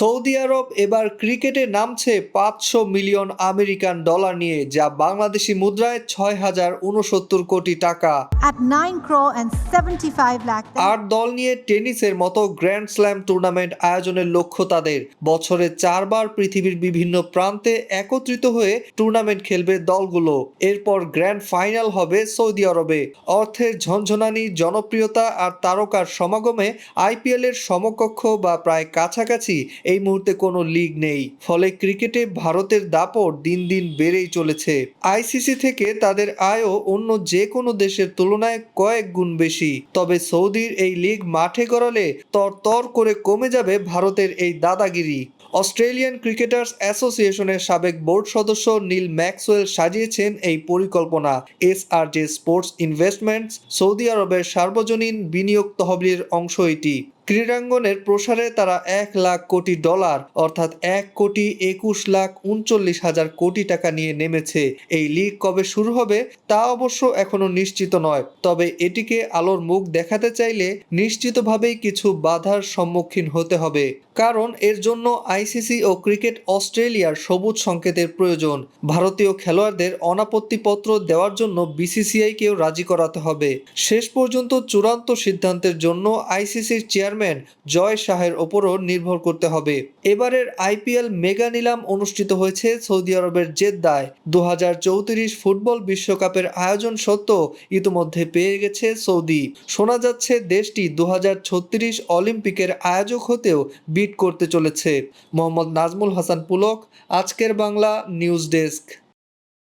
Saudi আরব এবার ক্রিকেটে নামছে পাঁচশো মিলিয়ন আমেরিকান ডলার নিয়ে যা বাংলাদেশি মুদ্রায় ছয় হাজার উনসত্তর কোটি টাকা। At 9 crore and 75 lakh. আট দল নিয়ে টেনিসের মতো গ্র্যান্ড স্ল্যাম টুর্নামেন্ট আয়োজনের লক্ষ্য তাদের। বছরে চারবার পৃথিবীর বিভিন্ন প্রান্তে একত্রিত হয়ে টুর্নামেন্ট খেলবে দলগুলো। এরপর গ্র্যান্ড ফাইনাল হবে সৌদি আরবে। অর্থের ঝনঝনানি জনপ্রিয়তা আর তারকার সমাগমে আইপিএল এর সমকক্ষ বা প্রায় কাছাকাছি এই মুহূর্তে কোনো লিগ নেই। ফলে ক্রিকেটে ভারতের দাপট দিন দিন বেড়েই চলেছে। আইসিসি থেকে তাদের আয়ও অন্য যে কোনো দেশের তুলনায় কয়েক গুণ বেশি। তবে সৌদির এই লিগ মাঠে গড়ালে তর তর করে কমে যাবে ভারতের এই দাদাগিরি। অস্ট্রেলিয়ান ক্রিকেটার্স অ্যাসোসিয়েশনের সাবেক বোর্ড সদস্য নীল ম্যাক্সওয়েল সাজিয়েছেন এই পরিকল্পনা। S R J sports investments Saudi আরবের সার্বজনীন বিনিয়োগ তহবিলের অংশ এটি। ক্রীড়াঙ্গনের প্রসারে তারা এক লাখ কোটি ডলার, অর্থাৎ এক কোটি একুশ লাখ উনচল্লিশ হাজার কোটি টাকা নিয়ে নেমেছে। এই লিগ কবে শুরু হবে, তা অবশ্য এখনও নিশ্চিত নয়। তবে এটিকে আলোর মুখ দেখাতে চাইলে নিশ্চিতভাবেই কিছু বাধার সম্মুখীন হতে হবে। কারণ এর জন্য আইসিসি ও ক্রিকেট অস্ট্রেলিয়ার সবুজ সংকেতের প্রয়োজন। ভারতীয় খেলোয়াড়দের অনাপত্তিপত্র দেওয়ার জন্য বিসিসিআইকেও রাজি করাতে হবে। শেষ পর্যন্ত চূড়ান্ত সিদ্ধান্তের জন্য আইসিসির চেয়ারম্যান জয় শাহের ওপরও নির্ভর করতে হবে। এবারের আইপিএল মেগা নিলাম অনুষ্ঠিত হয়েছে সৌদি আরবের জেদ্দায়। দুহাজার চৌত্রিশ ফুটবল বিশ্বকাপের আয়োজন সত্ত্বেও ইতিমধ্যে পেয়ে গেছে সৌদি। শোনা যাচ্ছে দেশটি দু হাজার ছত্রিশ অলিম্পিকের আয়োজক হতেও বিট করতে চলেছে। মোহাম্মদ নাজমুল হাসান পুলক, আজকের বাংলা নিউজ ডেস্ক।